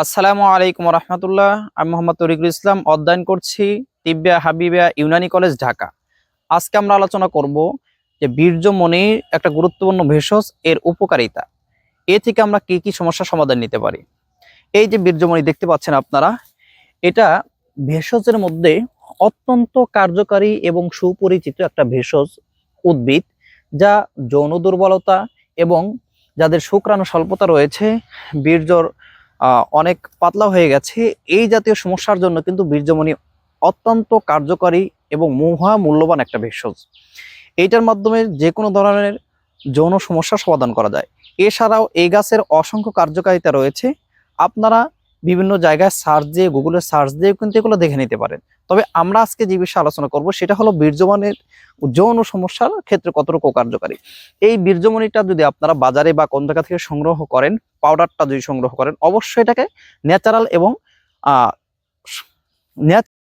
আসসালামু আলাইকুম রহমতুল্লাহ। আমি মোহাম্মদ তরিকুল ইসলাম, অধ্যয়ন করছি তিব্বিয়া হাবিবিয়া ইউনানি কলেজ, ঢাকা। আজকে আমরা আলোচনা করব যে বীর্যমণির একটা গুরুত্বপূর্ণ ভেষজ, এর উপকারিতা। এ থেকে আমরা কি কি সমস্যার সমাধান নিতে পারি? এই যে বীর্যমণি দেখতে পাচ্ছেন আপনারা, এটা ভেষজের মধ্যে অত্যন্ত কার্যকারী এবং সুপরিচিত একটা ভেষজ উদ্ভিদ, যা যৌন দুর্বলতা এবং যাদের শুক্রাণু স্বল্পতা রয়েছে, বীর্যর অনেক পাতলা হয়ে গেছে। এই জাতীয় সমস্যার জন্য কিন্তু বীর্যমণি অত্যন্ত কার্যকরী এবং মহা মূল্যবান একটা ভেষজ। এইটার মাধ্যমে যে কোনো ধরনের যৌন সমস্যা সমাধান করা যায়। এছাড়াও এই গাছের অসংখ্য কার্যকারিতা রয়েছে। আপনারা বিভিন্ন জায়গায় সার্চ দিয়ে গুগলে সার্চ দিয়ে কিন্তু এগুলো দেখে নিতে পারেন। তবে আমরা আজকে যে বিষয়ে আলোচনা করব, সেটা হলো বীর্যমানের যৌন সমস্যার ক্ষেত্রে কতটুকু কার্যকারী। এই বীর্যমণিটা যদি আপনারা বাজারে বা কোন জায়গা থেকে সংগ্রহ করেন পাউডারটা যদি সংগ্রহ করেন, অবশ্যই এটাকে ন্যাচারাল এবং